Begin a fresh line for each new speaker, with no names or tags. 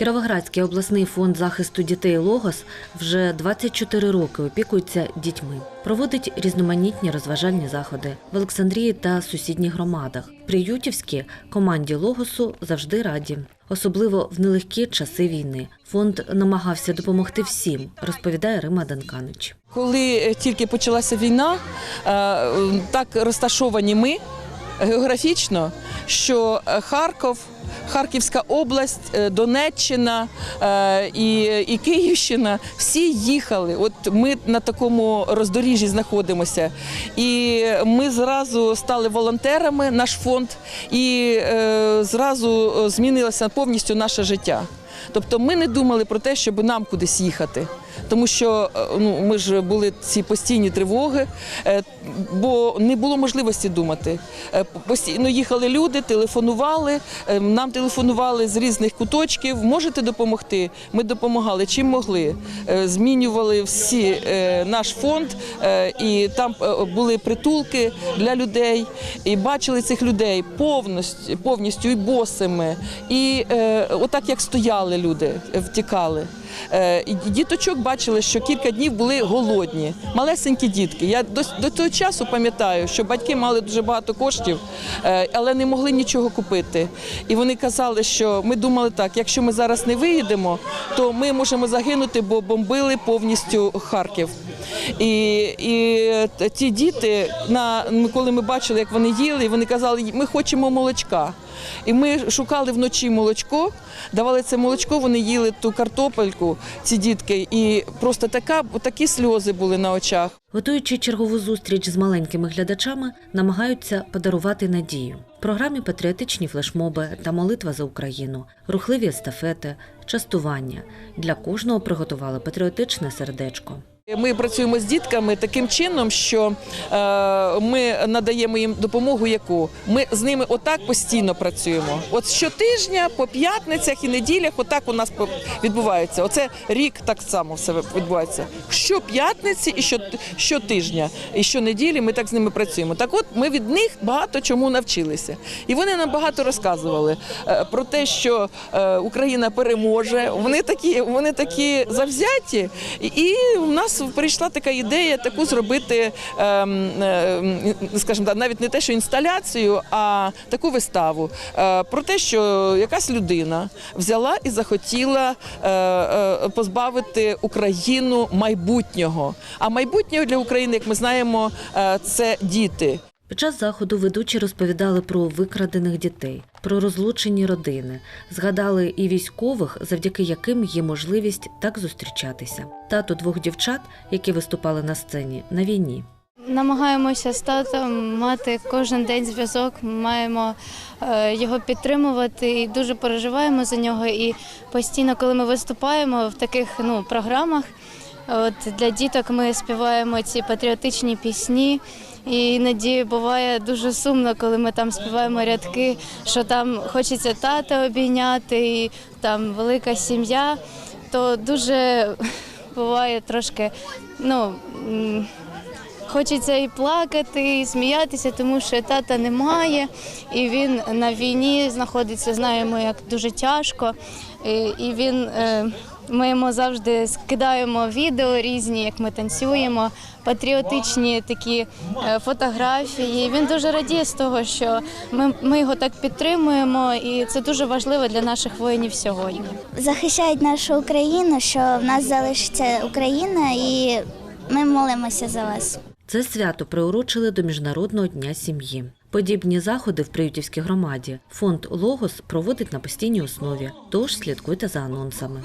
Кіровоградський обласний фонд захисту дітей Логос вже 24 роки опікується дітьми. Проводить різноманітні розважальні заходи в Олександрії та сусідніх громадах. Приютівські команді Логосу завжди раді, особливо в нелегкі часи війни. Фонд намагався допомогти всім, розповідає Рима Данканич.
Коли е, тільки почалася війна, е, е, так розташовані ми географічно, що е, Харків, Харківська область, е, Донеччина е, і, і Київщина всі їхали. От ми на такому роздоріжжі знаходимося. І ми зразу стали волонтерами, наш фонд, і зразу змінилося повністю наше життя. Тобто ми не думали про те, щоб нам кудись їхати. Тому що е, ну, ми ж були ці постійні тривоги, е, бо не було можливості думати. Е, Постійно їхали люди, телефонували, нам телефонували з різних куточків. Можете допомогти? Ми допомагали чим могли. Змінювали всі наш фонд, і там були притулки для людей. І бачили цих людей повністю, повністю і босими, і отак як стояли люди, втікали. Е, Діточок бачили, що кілька днів були голодні, малесенькі дітки. Я до, до того часу пам'ятаю, що батьки мали дуже багато коштів, е, але не могли нічого купити. І вони казали, що ми думали так: якщо ми зараз не виїдемо, то ми можемо загинути, бо бомбили повністю Харків. І, і ті діти, на коли ми бачили, як вони їли, вони казали, ми хочемо молочка. І ми шукали вночі молочко, давали це молочко, вони їли ту картопельку, ці дітки, і просто така, такі сльози були на очах.
Готуючи чергову зустріч з маленькими глядачами, намагаються подарувати надію. В програмі патріотичні флешмоби та молитва за Україну, рухливі естафети, частування. Для кожного приготували патріотичне сердечко.
Ми працюємо з дітками таким чином, що е, ми надаємо їм допомогу, яку ми з ними отак постійно працюємо. От щотижня, по п'ятницях і неділях, отак у нас відбувається. Оце рік так само все відбувається. Щоп'ятниці і що, щотижня, і щонеділі ми так з ними працюємо. Так от ми від них багато чому навчилися. І вони нам багато розказували е, про те, що е, Україна переможе. Вони такі, вони такі завзяті, і в нас прийшла така ідея таку зробити, ем, ем, скажімо так, навіть не те, що інсталяцію, а таку виставу е, про те, що якась людина взяла і захотіла е, е, позбавити Україну майбутнього. А майбутнє для України, як ми знаємо, це діти.
Під час заходу ведучі розповідали про викрадених дітей, про розлучені родини, згадали і військових, завдяки яким є можливість так зустрічатися. Тато двох дівчат, які виступали на сцені на війні.
Намагаємося з татом мати кожен день зв'язок, маємо е, його підтримувати і дуже переживаємо за нього. І постійно, коли ми виступаємо в таких ну, програмах, от для діток ми співаємо ці патріотичні пісні. І іноді буває дуже сумно, коли ми там співаємо рядки, що там хочеться тата обійняти, і там велика сім'я, то дуже буває трошки, ну. Хочеться і плакати, і сміятися, тому що тата немає, і він на війні знаходиться, знаємо, як дуже тяжко. І, і він, е, ми йому завжди скидаємо відео різні, як ми танцюємо, патріотичні такі е, фотографії. Він дуже радіє з того, що ми, ми його так підтримуємо, і це дуже важливо для наших воїнів сьогодні.
захищають нашу Україну, що в нас залишиться Україна, і ми молимося за вас.
Це свято приурочили до Міжнародного дня сім'ї. Подібні заходи в Приютівській громаді фонд Логос проводить на постійній основі, тож слідкуйте за анонсами.